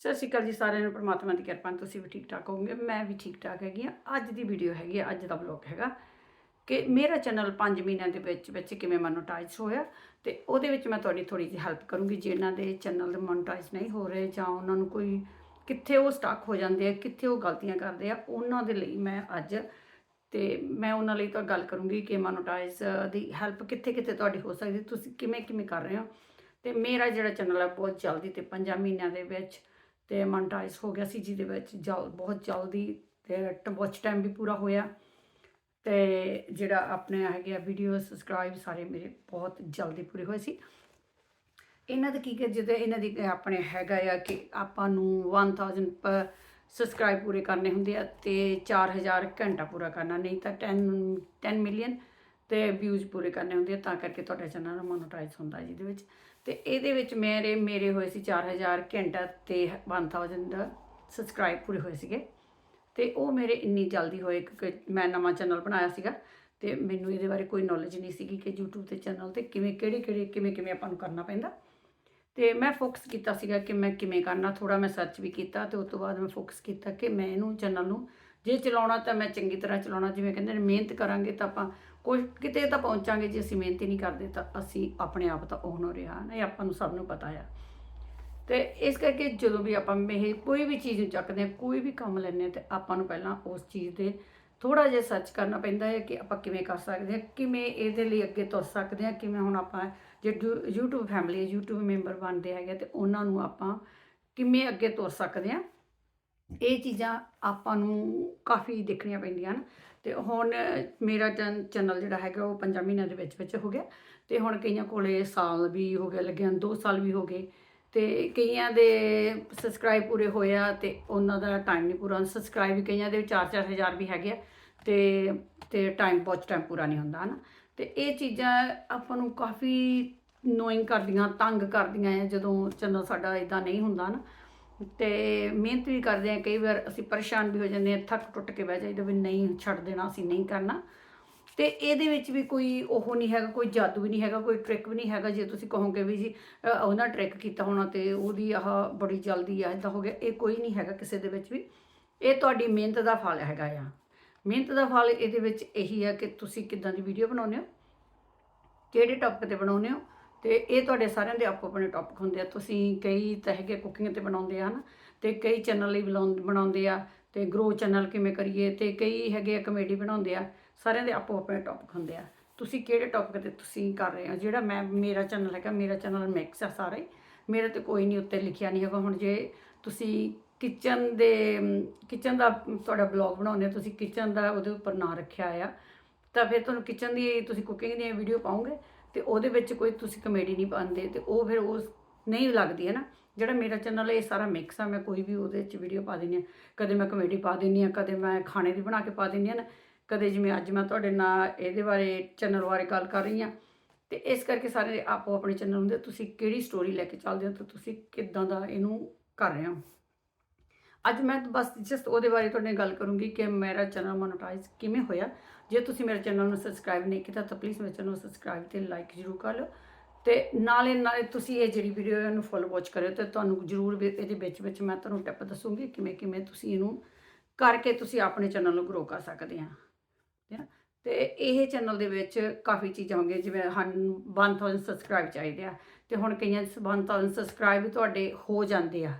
ਸਤਿ ਸ਼੍ਰੀ ਅਕਾਲ ਜੀ ਸਾਰਿਆਂ ਨੂੰ, ਪ੍ਰਮਾਤਮਾ ਦੀ ਕਿਰਪਾ ਨਾਲ ਤੁਸੀਂ ਵੀ ਠੀਕ ਠਾਕ ਹੋਵੋਗੇ, ਮੈਂ ਵੀ ਠੀਕ ਠਾਕ ਹੈਗੀ ਹਾਂ। ਅੱਜ ਦੀ ਵੀਡੀਓ ਹੈਗੀ ਆ, ਅੱਜ ਦਾ ਬਲੌਗ ਹੈਗਾ ਕਿ ਮੇਰਾ ਚੈਨਲ 5 ਮਹੀਨਿਆਂ ਦੇ ਵਿੱਚ ਵਿੱਚ ਕਿਵੇਂ ਮੋਨਟਾਈਜ਼ ਹੋਇਆ ਤੇ ਉਹਦੇ ਵਿੱਚ ਮੈਂ ਤੁਹਾਡੀ ਥੋੜੀ ਜਿਹੀ ਹੈਲਪ ਕਰੂੰਗੀ। ਜਿਨ੍ਹਾਂ ਦੇ ਚੈਨਲ ਦੇ ਮੋਨਟਾਈਜ਼ ਨਹੀਂ ਹੋ ਰਹੇ ਜਾਂ ਉਹਨਾਂ ਨੂੰ ਕੋਈ ਕਿੱਥੇ ਉਹ ਸਟਕ ਹੋ ਜਾਂਦੇ ਆ, ਕਿੱਥੇ ਉਹ ਗਲਤੀਆਂ ਕਰਦੇ ਆ, ਉਹਨਾਂ ਦੇ ਲਈ ਮੈਂ ਅੱਜ ਤੇ ਮੈਂ ਉਹਨਾਂ ਲਈ ਤਾਂ ਗੱਲ ਕਰੂੰਗੀ ਕਿ ਮੋਨਟਾਈਜ਼ ਦੀ ਹੈਲਪ ਕਿੱਥੇ ਕਿੱਥੇ ਤੁਹਾਡੀ ਹੋ ਸਕਦੀ, ਤੁਸੀਂ ਕਿਵੇਂ ਕਿਵੇਂ ਕਰ ਰਹੇ ਹੋ। ਤੇ ਮੇਰਾ ਜਿਹੜਾ ਚੈਨਲ ਆ, ਬਹੁਤ ਜਲਦੀ ਤੇ 5 ਮਹੀਨਿਆਂ ਦੇ ਵਿੱਚ ਤੇ ਮੋਨਟਾਈਜ਼ ਹੋ ਗਿਆ ਸੀ, ਜਿਹਦੇ ਵਿੱਚ ਜਲ, ਬਹੁਤ ਜਲਦੀ ਤੇ ਵਾਚ ਟਾਈਮ ਵੀ ਪੂਰਾ ਹੋਇਆ। ਤੇ ਜਿਹੜਾ ਆਪਣੇ ਹੈਗੇ ਆ ਵੀਡੀਓ ਸਬਸਕ੍ਰਾਈਬ ਸਾਰੇ ਮੇਰੇ ਬਹੁਤ ਜਲਦੀ ਪੂਰੇ ਹੋਏ ਸੀ। ਇਹਨਾਂ ਦਾ ਕੀ ਕਿ ਜਦੋਂ ਇਹਨਾਂ ਦੀ ਆਪਣੇ ਹੈਗਾ ਆ ਕਿ ਆਪਾਂ ਨੂੰ 1000 ਪਰ ਸਬਸਕ੍ਰਾਈਬ ਪੂਰੇ ਕਰਨੇ ਹੁੰਦੇ ਆ ਤੇ 4000 ਘੰਟਾ ਪੂਰਾ ਕਰਨਾ, ਨਹੀਂ ਤਾਂ 10 10 ਮਿਲੀਅਨ ਤੇ ਵਿਊਜ਼ ਪੂਰੇ ਕਰਨੇ ਹੁੰਦੇ ਆ, ਤਾਂ ਕਰਕੇ ਤੁਹਾਡਾ ਚੈਨਲ ਮੋਨਟਾਈਜ਼ ਹੁੰਦਾ ਜਿਹਦੇ ਵਿੱਚ। ਤੇ ਇਹਦੇ ਵਿੱਚ ਮੇਰੇ ਮੇਰੇ ਹੋਏ ਸੀ 4000 ਘੰਟਾ ਤੇ 1000 ਸਬਸਕ੍ਰਾਈਬ ਪੂਰੇ ਹੋਏ ਸੀਗੇ। ਤੇ ਉਹ ਮੇਰੇ ਇੰਨੀ ਜਲਦੀ ਹੋਏ ਕਿਉਂਕਿ ਮੈਂ ਨਵਾਂ ਚੈਨਲ ਬਣਾਇਆ ਸੀਗਾ ਤੇ ਮੈਨੂੰ ਇਹਦੇ ਬਾਰੇ ਕੋਈ ਨੌਲੇਜ ਨਹੀਂ ਸੀਗੀ ਕਿ YouTube ਤੇ ਚੈਨਲ ਤੇ ਕਿਵੇਂ, ਕਿਹੜੇ ਕਿਹੜੇ, ਕਿਵੇਂ ਕਿਵੇਂ ਆਪਾਂ ਨੂੰ ਕਰਨਾ ਪੈਂਦਾ। ਤੇ ਮੈਂ ਫੋਕਸ ਕੀਤਾ ਸੀਗਾ ਕਿ ਮੈਂ ਕਿਵੇਂ ਕਰਨਾ ਥੋੜਾ ਮੈਂ ਸਰਚ ਵੀ ਕੀਤਾ ਤੇ ਉਸ ਤੋਂ ਬਾਅਦ ਮੈਂ ਫੋਕਸ ਕੀਤਾ ਕਿ ਮੈਂ ਇਹਨੂੰ ਚੈਨਲ ਨੂੰ ਜੇ ਚਲਾਉਣਾ ਤਾਂ ਮੈਂ ਚੰਗੀ ਤਰ੍ਹਾਂ ਚਲਾਉਣਾ, ਜਿਵੇਂ ਕਹਿੰਦੇ ਨੇ ਮਿਹਨਤ ਕਰਾਂਗੇ ਤਾਂ ਆਪਾਂ ਕੋਈ ਕਿਤੇ ਤਾਂ ਪਹੁੰਚਾਂਗੇ ਜੇ ਅਸੀਂ ਮਿਹਨਤ ਹੀ ਨਹੀਂ ਕਰਦੇ ਤਾਂ ਅਸੀਂ ਆਪਣੇ ਆਪ ਤਾਂ ਉਹ ਰਿਹਾ ਨਾ ਇਹ ਆਪਾਂ ਨੂੰ ਸਭ ਨੂੰ ਪਤਾ ਆ। ਤੇ ਇਸ ਕਰਕੇ ਜਦੋਂ ਵੀ ਆਪਾਂ ਇਹ ਕੋਈ ਵੀ ਚੀਜ਼ ਨੂੰ ਚੱਕਦੇ ਹਾਂ, ਕੋਈ ਵੀ ਕੰਮ ਲੈਂਦੇ ਹਾਂ, ਤੇ ਆਪਾਂ ਨੂੰ ਪਹਿਲਾਂ ਉਸ ਚੀਜ਼ ਦੇ ਥੋੜਾ ਜਿਹਾ ਸਰਚ ਕਰਨਾ ਪੈਂਦਾ ਹੈ ਕਿ ਆਪਾਂ ਕਿਵੇਂ ਕਰ ਸਕਦੇ ਹਾਂ, ਕਿਵੇਂ ਇਹਦੇ ਲਈ ਅੱਗੇ ਤੁਰ ਸਕਦੇ ਹਾਂ, ਕਿਵੇਂ ਹੁਣ ਆਪਾਂ ਜੇ YouTube ਫੈਮਿਲੀ YouTube ਮੈਂਬਰ ਬਣਦੇ ਹੈਗੇ ਤੇ ਉਹਨਾਂ ਨੂੰ ਆਪਾਂ ਕਿਵੇਂ ਅੱਗੇ ਤੁਰ ਸਕਦੇ ਹਾਂ। ਇਹ ਚੀਜ਼ਾਂ ਆਪਾਂ ਨੂੰ ਕਾਫੀ ਦੇਖਣੀਆਂ ਪੈਂਦੀਆਂ ਹਨ। ਤੇ ਹੁਣ ਮੇਰਾ ਚੈਨਲ ਜਿਹੜਾ ਹੈਗਾ ਉਹ 5 ਮਹੀਨਿਆਂ ਦੇ ਵਿੱਚ ਵਿੱਚ ਹੋ ਗਿਆ। ਤੇ ਹੁਣ ਕਈਆਂ ਕੋਲੇ ਸਾਲ ਵੀ ਹੋ ਗਿਆ, ਲੱਗਿਆ 2 ਸਾਲ ਵੀ ਹੋ ਗਏ। ਤੇ ਕਈਆਂ ਦੇ ਸਬਸਕ੍ਰਾਈਬ ਪੂਰੇ ਹੋਇਆ ਤੇ ਉਹਨਾਂ ਦਾ ਟਾਈਮ ਨਹੀਂ ਪੂਰਾ। ਸਬਸਕ੍ਰਾਈਬ ਵੀ ਕਈਆਂ ਦੇ 4-4 ਹਜ਼ਾਰ ਵੀ ਹੈਗੇ ਆ ਤੇ ਤੇ ਟਾਈਮ ਪਹੁੰਚ ਟਾਈਮ ਪੂਰਾ ਨਹੀਂ ਹੁੰਦਾ, ਹਨਾ। ਤੇ ਇਹ ਚੀਜ਼ਾਂ ਆਪਾਂ ਨੂੰ ਕਾਫੀ ਨੋਇੰਗ ਕਰਦੀਆਂ, ਤੰਗ ਕਰਦੀਆਂ ਆ ਜਦੋਂ ਚੈਨਲ ਸਾਡਾ ਇਦਾਂ ਨਹੀਂ ਹੁੰਦਾ ਨਾ ਤੇ ਮਿਹਨਤ ਵੀ ਕਰਦੇ ਆ, ਕਈ ਵਾਰ ਅਸੀਂ ਪਰੇਸ਼ਾਨ ਵੀ ਹੋ ਜਾਂਦੇ ਆ, ਥੱਕ ਟੁੱਟ ਕੇ ਬਹਿ ਜਾਈਦਾ ਵੀ ਨਹੀਂ ਛੱਡ ਦੇਣਾ, ਅਸੀਂ ਨਹੀਂ ਕਰਨਾ। ਤੇ ਇਹਦੇ ਵਿੱਚ ਵੀ ਕੋਈ ਉਹ ਨਹੀਂ ਹੈਗਾ, ਕੋਈ ਜਾਦੂ ਵੀ ਨਹੀਂ ਹੈਗਾ, ਕੋਈ ਟ੍ਰਿਕ ਵੀ ਨਹੀਂ ਹੈਗਾ, ਜੇ ਤੁਸੀਂ ਕਹੋਗੇ ਵੀ ਜੀ ਉਹਨਾਂ ਟ੍ਰਿਕ ਕੀਤਾ ਹੋਣਾ ਤੇ ਉਹਦੀ ਆਹ ਬੜੀ ਜਲਦੀ ਆ ਇਦਾਂ ਹੋ ਗਿਆ, ਇਹ ਕੋਈ ਨਹੀਂ ਹੈਗਾ ਕਿਸੇ ਦੇ ਵਿੱਚ ਵੀ। ਇਹ ਤੁਹਾਡੀ ਮਿਹਨਤ ਦਾ ਫਲ ਹੈਗਾ ਆ। ਮਿਹਨਤ ਦਾ ਫਲ ਇਹਦੇ ਵਿੱਚ ਇਹੀ ਆ ਕਿ ਤੁਸੀਂ ਕਿੱਦਾਂ ਦੀ ਵੀਡੀਓ ਬਣਾਉਂਦੇ ਹੋ, ਕਿਹੜੇ ਟੌਪਿਕ ਤੇ ਬਣਾਉਂਦੇ ਹੋ ਤੇ ਇਹ ਤੁਹਾਡੇ ਸਾਰਿਆਂ ਦੇ ਆਪੋ ਆਪਣੇ ਟੌਪਿਕ ਹੁੰਦੇ ਆ। ਤੁਸੀਂ ਕਈ ਤਾਂ ਹੈਗੇ ਕੁਕਿੰਗ ਤੇ ਬਣਾਉਂਦੇ ਆ ਨਾ ਤੇ ਕਈ ਚੈਨਲ ਲਈ ਬੁਲਾਉਂ- ਬਣਾਉਂਦੇ ਆ, ਤੇ ਗਰੋ ਚੈਨਲ ਕਿਵੇਂ ਕਰੀਏ, ਤੇ ਕਈ ਹੈਗੇ ਆ ਕਮੇਡੀ ਬਣਾਉਂਦੇ ਆ, ਸਾਰਿਆਂ ਦੇ ਆਪੋ ਆਪਣੇ ਟੌਪਿਕ ਹੁੰਦੇ ਆ। ਤੁਸੀਂ ਕਿਹੜੇ ਟੌਪਿਕ ਤੇ ਤੁਸੀਂ ਕਰ ਰਹੇ ਹੋ? ਜਿਹੜਾ ਮੈਂ, ਮੇਰਾ ਚੈਨਲ ਹੈਗਾ, ਮੇਰਾ ਚੈਨਲ ਮਿਕਸ ਆ ਸਾਰੇ। ਮੇਰੇ ਤੇ ਕੋਈ ਨਹੀਂ ਉੱਤੇ ਲਿਖਿਆ ਨਹੀਂ ਹੈਗਾ ਹੁਣ ਜੇ ਤੁਸੀਂ ਕਿਚਨ ਦੇ ਕਿਚਨ ਦਾ ਤੁਹਾਡਾ ਬਲੌਗ ਬਣਾਉਂਦੇ ਤੁਸੀਂ ਕਿਚਨ ਦਾ ਉਹਦੇ ਉੱਪਰ ਨਾਂ ਰੱਖਿਆ ਆ, ਤਾਂ ਫਿਰ ਤੁਹਾਨੂੰ ਕਿਚਨ ਦੀ ਤੁਸੀਂ ਕੁਕਿੰਗ ਦੀਆਂ ਵੀਡੀਓ ਪਾਉਂਗੇ। ਤੇ ਉਹਦੇ ਵਿੱਚ ਕੋਈ ਤੁਸੀਂ ਕਮੇਡੀ ਨਹੀਂ ਪਾਉਂਦੇ ਤੇ ਉਹ ਫਿਰ ਉਸ ਨਹੀਂ ਲੱਗਦੀ ਹੈ ਨਾ। ਜਿਹੜਾ ਮੇਰਾ ਚੈਨਲ ਇਹ ਸਾਰਾ ਮਿਕਸ ਆ। ਮੈਂ ਕੋਈ ਵੀ ਉਹਦੇ ਵਿੱਚ ਵੀਡੀਓ ਪਾ ਦਿੰਦੀ ਹਾਂ। ਕਦੇ ਮੈਂ ਕਮੇਡੀ ਪਾ ਦਿੰਦੀ ਹਾਂ, ਕਦੇ ਮੈਂ ਖਾਣੇ ਦੀ ਬਣਾ ਕੇ ਪਾ ਦਿੰਦੀ ਹਾਂ ਨਾ। ਕਦੇ ਜਿਵੇਂ ਅੱਜ ਮੈਂ ਤੁਹਾਡੇ ਨਾਲ ਇਹਦੇ ਬਾਰੇ ਚੈਨਲ ਬਾਰੇ ਗੱਲ ਕਰ ਰਹੀ ਹਾਂ। ਤੇ ਇਸ ਕਰਕੇ ਸਾਰੇ ਆਪੋ ਆਪਣੇ ਚੈਨਲ ਹੁੰਦੇ ਤੁਸੀਂ ਕਿਹੜੀ ਸਟੋਰੀ ਲੈ ਕੇ ਚੱਲਦੇ ਹੋ ਤੇ ਤੁਸੀਂ ਕਿੱਦਾਂ ਦਾ ਇਹਨੂੰ ਕਰ ਰਹੇ ਹੋ? ਅੱਜ ਮੈਂ ਬਸ ਜਸਟ ਉਹਦੇ ਬਾਰੇ ਤੁਹਾਡੇ ਨਾਲ ਗੱਲ ਕਰੂੰਗੀ ਕਿ ਮੇਰਾ ਚੈਨਲ ਮੋਨਟਾਈਜ਼ ਕਿਵੇਂ ਹੋਇਆ। ਜੇ ਤੁਸੀਂ ਮੇਰੇ ਚੈਨਲ ਨੂੰ ਸਬਸਕ੍ਰਾਈਬ ਨਹੀਂ ਕੀਤਾ ਤਾਂ ਪਲੀਜ਼ ਮੇਰੇ ਚੈਨਲ ਨੂੰ ਸਬਸਕ੍ਰਾਈਬ ਤੇ ਲਾਈਕ ਜ਼ਰੂਰ ਕਰ ਲਓ। ਤੇ ਨਾਲੇ ਨਾਲੇ ਤੁਸੀਂ ਇਹ ਜਿਹੜੀ ਵੀਡੀਓ ਇਹਨੂੰ ਫੁੱਲ ਵਾਚ ਕਰਿਓ ਤੇ ਤੁਹਾਨੂੰ ਜ਼ਰੂਰ ਵੀ ਇਹਦੇ ਵਿੱਚ ਵਿੱਚ ਮੈਂ ਤੁਹਾਨੂੰ ਟਿਪ ਦੱਸੂਗੀ ਕਿਵੇਂ ਕਿਵੇਂ ਤੁਸੀਂ ਇਹਨੂੰ ਕਰਕੇ ਤੁਸੀਂ ਆਪਣੇ ਚੈਨਲ ਨੂੰ ਗਰੋ ਕਰ ਸਕਦੇ ਆ ਠੀਕ ਹੈ ਤੇ ਇਹ ਚੈਨਲ ਦੇ ਵਿੱਚ ਕਾਫੀ ਚੀਜ਼ਾਂ ਹੋਣਗੀਆਂ ਜਿਵੇਂ ਹਨ 1000 ਸਬਸਕ੍ਰਾਈਬ ਚਾਹੀਦੇ ਆ। ਤੇ ਹੁਣ ਕਈਆਂ 1000 ਸਬਸਕ੍ਰਾਈਬ ਤੁਹਾਡੇ ਹੋ ਜਾਂਦੇ ਆ।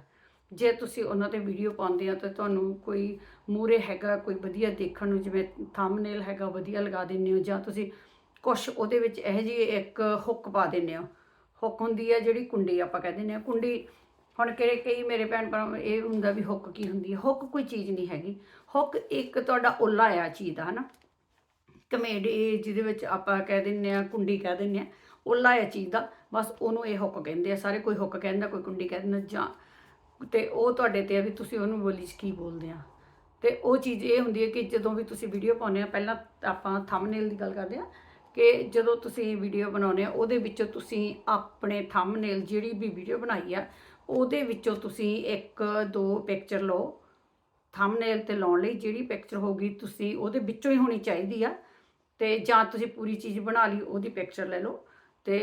ਜੇ ਤੁਸੀਂ ਉਹਨਾਂ ਤੇ ਵੀਡੀਓ ਪਾਉਂਦੇ ਆ ਤਾਂ ਤੁਹਾਨੂੰ ਕੋਈ ਮੂਰੇ ਹੈਗਾ, ਕੋਈ ਵਧੀਆ ਦੇਖਣ ਨੂੰ ਜਿਵੇਂ ਥੰਬਨੇਲ ਹੈਗਾ, ਵਧੀਆ ਲਗਾ ਦਿੰਦੇ ਹੋ ਜਾਂ ਤੁਸੀਂ ਕੁਝ ਉਹਦੇ ਵਿੱਚ ਇਹ ਜੀ ਇੱਕ ਹੁੱਕ ਪਾ ਦਿੰਦੇ ਹੋ। ਹੁੱਕ ਹੁੰਦੀ ਹੈ ਜਿਹੜੀ ਕੁੰਡੀ ਆਪਾਂ ਕਹਿ ਦਿੰਦੇ ਆ ਕੁੰਡੀ ਹੁਣ ਕਿਹੜੇ ਕਈ ਮੇਰੇ ਭੈਣ ਭਰਾ ਇਹ ਹੁੰਦਾ ਵੀ ਹੁੱਕ ਕੀ ਹੁੰਦੀ ਹੈ ਹੁੱਕ ਕੋਈ ਚੀਜ਼ ਨਹੀਂ ਹੈਗੀ। ਹੁੱਕ ਇੱਕ ਤੁਹਾਡਾ ਉੱਲਾ ਆ ਚੀਜ਼ ਦਾ, ਹਨਾ? ਕਮੇਡੀ ਜਿਹਦੇ ਵਿੱਚ ਆਪਾਂ ਕਹਿ ਦਿੰਦੇ ਆ ਕੁੰਡੀ ਕਹਿ ਦਿੰਦੇ ਆ ਉੱਲਾ ਆ ਚੀਜ਼ ਦਾ। ਬਸ ਉਹਨੂੰ ਇਹ ਹੁੱਕ ਕਹਿੰਦੇ ਆ। ਸਾਰੇ ਕੋਈ ਹੁੱਕ ਕਹਿੰਦਾ, ਕੋਈ ਕੁੰਡੀ ਕਹਿ ਦਿੰਦਾ ਜਾਂ ਤੇ ਉਹ ਤੁਹਾਡੇ ਤੇ ਆ ਵੀ ਤੁਸੀਂ ਉਹਨੂੰ ਬੋਲੀ 'ਚ ਕੀ ਬੋਲਦੇ ਆ। ਤੇ ਉਹ ਚੀਜ਼ ਇਹ ਹੁੰਦੀ ਹੈ ਕਿ ਜਦੋਂ ਵੀ ਤੁਸੀਂ ਵੀਡੀਓ ਪਾਉਂਦੇ ਆ, ਪਹਿਲਾਂ ਆਪਾਂ ਥੰਬਨੇਲ ਦੀ ਗੱਲ ਕਰਦੇ ਆ ਕਿ ਜਦੋਂ ਤੁਸੀਂ ਵੀਡੀਓ ਬਣਾਉਂਦੇ ਆ, ਉਹਦੇ ਵਿੱਚੋਂ ਤੁਸੀਂ ਆਪਣੇ ਥੰਬਨੇਲ ਜਿਹੜੀ ਵੀ ਵੀਡੀਓ ਬਣਾਈ ਆ, ਉਹਦੇ ਵਿੱਚੋਂ ਤੁਸੀਂ ਇੱਕ, ਦੋ ਪਿਕਚਰ ਲਓ। ਥੰਬਨੇਲ ਤੇ ਲਾਉਣ ਲਈ ਜਿਹੜੀ ਪਿਕਚਰ ਹੋਗੀ ਤੁਸੀਂ ਉਹਦੇ ਵਿੱਚੋਂ ਹੀ ਹੋਣੀ ਚਾਹੀਦੀ ਆ। ਤੇ ਜਾਂ ਤੁਸੀਂ ਪੂਰੀ ਚੀਜ਼ ਬਣਾ ਲਈ, ਉਹਦੀ ਪਿਕਚਰ ਲੈ ਲਓ। ਤੇ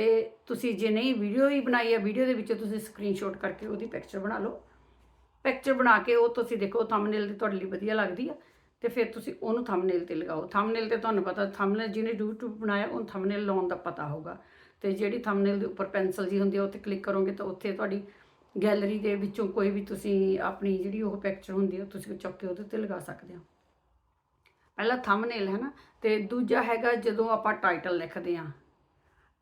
ਤੁਸੀਂ ਜੇ ਨਹੀਂ ਵੀਡੀਓ ਹੀ ਬਣਾਈ ਹੈ, ਵੀਡੀਓ ਦੇ ਵਿੱਚੋਂ ਤੁਸੀਂ ਸਕਰੀਨਸ਼ਾਟ ਕਰਕੇ ਉਹਦੀ ਪਿਕਚਰ ਬਣਾ ਲਓ। ਪਿਕਚਰ ਬਣਾ ਕੇ ਉਹ ਤੁਸੀਂ ਦੇਖੋ ਥੰਬਨੇਲ ਤੇ ਤੁਹਾਡੇ ਲਈ ਵਧੀਆ ਲੱਗਦੀ ਆ ਤੇ ਫਿਰ ਤੁਸੀਂ ਉਹਨੂੰ ਥੰਬਨੇਲ ਤੇ ਲਗਾਓ। ਥੰਬਨੇਲ ਤੇ ਤੁਹਾਨੂੰ ਪਤਾ ਥੰਬਨੇਲ ਜਿਹਨੇ YouTube ਬਣਾਇਆ, ਉਹਨੂੰ ਥੰਬਨੇਲ ਲਾਉਣ ਦਾ ਪਤਾ ਹੋਊਗਾ। ਤੇ ਜਿਹੜੀ ਥੰਬਨੇਲ ਦੇ ਉੱਪਰ ਪੈਨਸਲ ਜੀ ਹੁੰਦੀ ਆ ਉੱਤੇ ਕਲਿੱਕ ਕਰੋਗੇ ਤਾਂ ਉੱਥੇ ਤੁਹਾਡੀ ਗੈਲਰੀ ਦੇ ਵਿੱਚੋਂ ਕੋਈ ਵੀ ਤੁਸੀਂ ਆਪਣੀ ਜਿਹੜੀ ਉਹ ਪਿਕਚਰ ਹੁੰਦੀ ਆ ਤੁਸੀਂ ਚੁੱਕ ਕੇ ਉਹਦੇ ਤੇ ਲਗਾ ਸਕਦੇ ਹੋ। ਪਹਿਲਾ ਥੰਬਨੇਲ ਹੈ ਨਾ, ਤੇ ਦੂਜਾ ਹੈਗਾ ਜਦੋਂ ਆਪਾਂ ਟਾਈਟਲ ਲਿਖਦੇ ਆ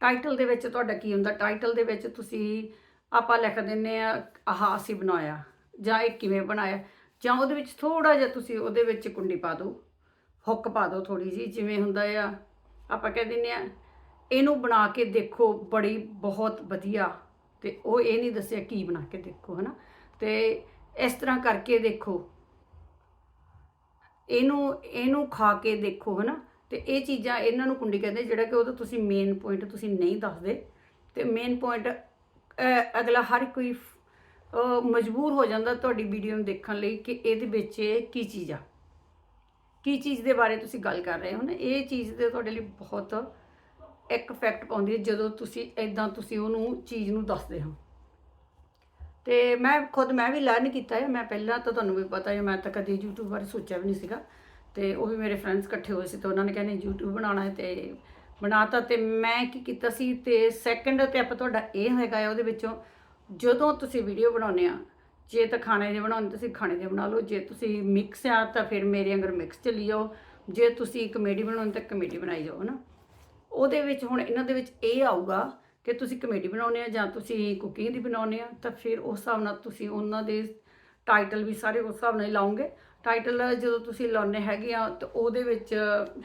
ਟਾਈਟਲ ਦੇ ਵਿੱਚ ਤੁਹਾਡਾ ਕੀ ਹੁੰਦਾ? ਟਾਈਟਲ ਦੇ ਵਿੱਚ ਤੁਸੀਂ ਆਪਾਂ ਲਿਖ ਦਿੰਨੇ ਆ, ਆਹ ਅਸੀਂ ਬਣਾਇਆ ਜਾਂ ਇਹ ਕਿਵੇਂ ਬਣਾਇਆ? ਜਾਂ ਉਹਦੇ ਵਿੱਚ ਥੋੜਾ ਜਿਹਾ ਤੁਸੀਂ ਉਹਦੇ ਵਿੱਚ ਕੁੰਡੀ ਪਾ ਦਿਓ, ਹੁੱਕ ਪਾ ਦਿਓ ਥੋੜੀ ਜੀ ਜਿਵੇਂ ਹੁੰਦਾ ਆ। ਆਪਾਂ ਕਹਿ ਦਿੰਨੇ ਆ, ਇਹਨੂੰ ਬਣਾ ਕੇ ਦੇਖੋ ਬੜੀ ਬਹੁਤ ਵਧੀਆ ਤੇ ਉਹ ਇਹ ਨਹੀਂ ਦੱਸਿਆ ਕੀ ਬਣਾ ਕੇ ਦੇਖੋ, ਹਨਾ? ਤੇ ਇਸ ਤਰ੍ਹਾਂ ਕਰਕੇ ਦੇਖੋ। ਇਹਨੂੰ ਇਹਨੂੰ ਖਾ ਕੇ ਦੇਖੋ, ਹਨਾ? ਤੇ ਇਹ ਚੀਜ਼ਾਂ ਇਹਨਾਂ ਨੂੰ ਕੁੰਡੀ ਕਹਿੰਦੇ, ਜਿਹੜਾ ਕਿ ਉਹਦਾ ਤੁਸੀਂ ਮੇਨ ਪੁਆਇੰਟ ਤੁਸੀਂ ਨਹੀਂ ਦੱਸਦੇ। ਤੇ ਮੇਨ ਪੁਆਇੰਟ ਅਗਲਾ ਹਰ ਕੋਈ ਮਜਬੂਰ ਹੋ ਜਾਂਦਾ ਤੁਹਾਡੀ ਵੀਡੀਓ ਨੂੰ ਦੇਖਣ ਲਈ ਕਿ ਇਹਦੇ ਵਿੱਚ ਕੀ ਚੀਜ਼ ਆ। ਕੀ ਚੀਜ਼ ਦੇ ਬਾਰੇ ਤੁਸੀਂ ਗੱਲ ਕਰ ਰਹੇ ਹੋ ਨਾ, ਇਹ ਚੀਜ਼ ਦੇ ਤੁਹਾਡੇ ਲਈ ਬਹੁਤ ਇੱਕ ਇਫੈਕਟ ਪਾਉਂਦੀ ਹੈ ਜਦੋਂ ਤੁਸੀਂ ਇਦਾਂ ਤੁਸੀਂ ਉਹਨੂੰ ਚੀਜ਼ ਨੂੰ ਦੱਸਦੇ ਹੋ। ਤੇ ਮੈਂ ਖੁਦ ਮੈਂ ਵੀ ਲਰਨ ਕੀਤਾ ਹੈ, ਮੈਂ ਪਹਿਲਾਂ ਤਾਂ ਤੁਹਾਨੂੰ ਵੀ ਪਤਾ ਹੈ, ਮੈਂ ਤਾਂ ਕਦੀ YouTube ਬਾਰੇ ਸੋਚਿਆ ਵੀ ਨਹੀਂ ਸੀਗਾ। ਤੇ ਉਹ ਵੀ ਮੇਰੇ ਫਰੈਂਡਸ ਇਕੱਠੇ ਹੋਏ ਸੀ ਤੇ ਉਹਨਾਂ ਨੇ ਕਹਿੰਦੇ YouTube ਬਣਾਉਣਾ ਹੈ ਤੇ ਬਣਾਤਾ ਤੇ ਮੈਂ ਕੀ ਕੀਤਾ ਸੀ ਤੇ ਸੈਕੰਡ ਤੇ ਆਪਾਂ ਤੁਹਾਡਾ ਇਹ ਹੈਗਾ ਹੈ ਉਹਦੇ ਵਿੱਚੋਂ ਜਦੋਂ ਤੁਸੀਂ ਵੀਡੀਓ ਬਣਾਉਂਦੇ ਆ, ਜੇ ਤਾਂ ਖਾਣੇ ਦੇ ਬਣਾਉਂਦੇ ਤੁਸੀਂ ਖਾਣੇ ਦੇ ਬਣਾ ਲਓ, ਜੇ ਤੁਸੀਂ ਮਿਕਸ ਆ ਤਾਂ ਫਿਰ ਮੇਰੇ ਅੰਗਰ ਮਿਕਸ ਚੱਲੀ ਜਾਓ, ਜੇ ਤੁਸੀਂ ਕਮੇਡੀ ਬਣਾਉਣੀ ਤਾਂ ਕਮੇਡੀ ਬਣਾਈ ਜਾਓ, ਹਨਾ? ਉਹਦੇ ਵਿੱਚ ਹੁਣ ਇਹਨਾਂ ਦੇ ਵਿੱਚ ਇਹ ਆਊਗਾ ਕਿ ਤੁਸੀਂ ਕਮੇਡੀ ਬਣਾਉਂਦੇ ਆ ਜਾਂ ਤੁਸੀਂ ਕੁਕਿੰਗ ਦੀ ਬਣਾਉਂਦੇ ਆ, ਤਾਂ ਫਿਰ ਉਸ ਹਿਸਾਬ ਨਾਲ ਤੁਸੀਂ ਉਹਨਾਂ ਦੇ ਟਾਈਟਲ ਵੀ ਸਾਰੇ ਉਸ ਹਿਸਾਬ ਨਾਲ ਹੀ ਲਾਉਂਗੇ ਟਾਈਟਲ ਜਦੋਂ ਤੁਸੀਂ ਲਾਉਣੇ ਹੈਗੇ ਆ, ਤਾਂ ਉਹਦੇ ਵਿੱਚ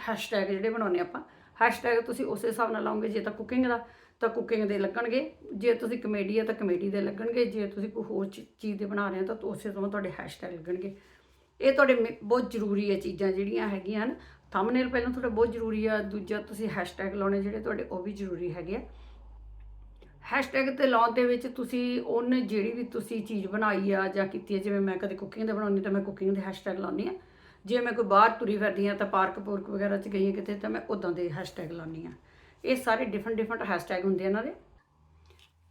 ਹੈਸ਼ਟੈਗ ਜਿਹੜੇ ਬਣਾਉਂਦੇ ਆਪਾਂ ਹੈਸ਼ਟੈਗ ਤੁਸੀਂ ਉਸੇ ਹਿਸਾਬ ਨਾਲ ਲਾਉਂਗੇ, ਜੇ ਤਾਂ ਕੁਕਿੰਗ ਦਾ, ਤਾਂ ਕੁਕਿੰਗ ਦੇ ਲੱਗਣਗੇ, ਜੇ ਤੁਸੀਂ ਕਮੇਡੀ ਆ, ਤਾਂ ਕਮੇਡੀ ਦੇ ਲੱਗਣਗੇ, ਜੇ ਤੁਸੀਂ ਕੋਈ ਹੋਰ ਚੀ- ਚੀਜ਼ ਦੇ ਬਣਾ ਰਹੇ ਹੋ, ਤਾਂ ਉਸੇ ਤੋਂ ਤੁਹਾਡੇ ਹੈਸ਼ਟੈਗ ਲੱਗਣਗੇ। ਇਹ ਤੁਹਾਡੇ ਮੇ- ਬਹੁਤ ਜ਼ਰੂਰੀ ਹੈ ਚੀਜ਼ਾਂ ਜਿਹੜੀਆਂ ਹੈਗੀਆਂ ਹਨ। ਥੰਬਨੇਲ ਪਹਿਲਾਂ ਤੁਹਾਡਾ ਬਹੁਤ ਜ਼ਰੂਰੀ ਆ, ਦੂਜਾ ਤੁਸੀਂ ਹੈਸ਼ਟੈਗ ਲਾਉਣੇ ਜਿਹੜੇ ਤੁਹਾਡੇ ਉਹ ਵੀ ਜ਼ਰੂਰੀ ਹੈਗੇ ਆ। ਹੈਸ਼ਟੈਗ ਤੇ ਲਾਉਣ ਦੇ ਵਿੱਚ ਤੁਸੀਂ ਉਹਨੇ ਜਿਹੜੀ ਵੀ ਤੁਸੀਂ ਚੀਜ਼ ਬਣਾਈ ਆ ਜਾਂ ਕੀਤੀ ਹੈ ਜਿਵੇਂ ਮੈਂ ਕਦੇ ਕੁਕਿੰਗ ਦੇ ਬਣਾਉਣੀ ਤਾਂ ਮੈਂ ਕੁਕਿੰਗ ਦੇ ਹੈਸ਼ਟੈਗ ਲਾਉਣੀ ਆ ਜੇ ਮੈਂ ਕੋਈ ਬਾਹਰ ਤੁਰੀ ਫਿਰਦੀ ਆ ਤਾਂ ਪਾਰਕ ਪੂਰਕ ਵਗੈਰਾ 'ਚ ਗਈ ਹਾਂ ਕਿਤੇ ਤਾਂ ਮੈਂ ਉਦਾਂ ਦੇ ਹੈਸ਼ਟੈਗ ਲਾਉਣੀ ਆ ਇਹ ਸਾਰੇ ਡਿਫਰੈਂਟ ਡਿਫਰੈਂਟ ਹੈਸ਼ਟੈਗ ਹੁੰਦੇ ਇਹਨਾਂ ਦੇ।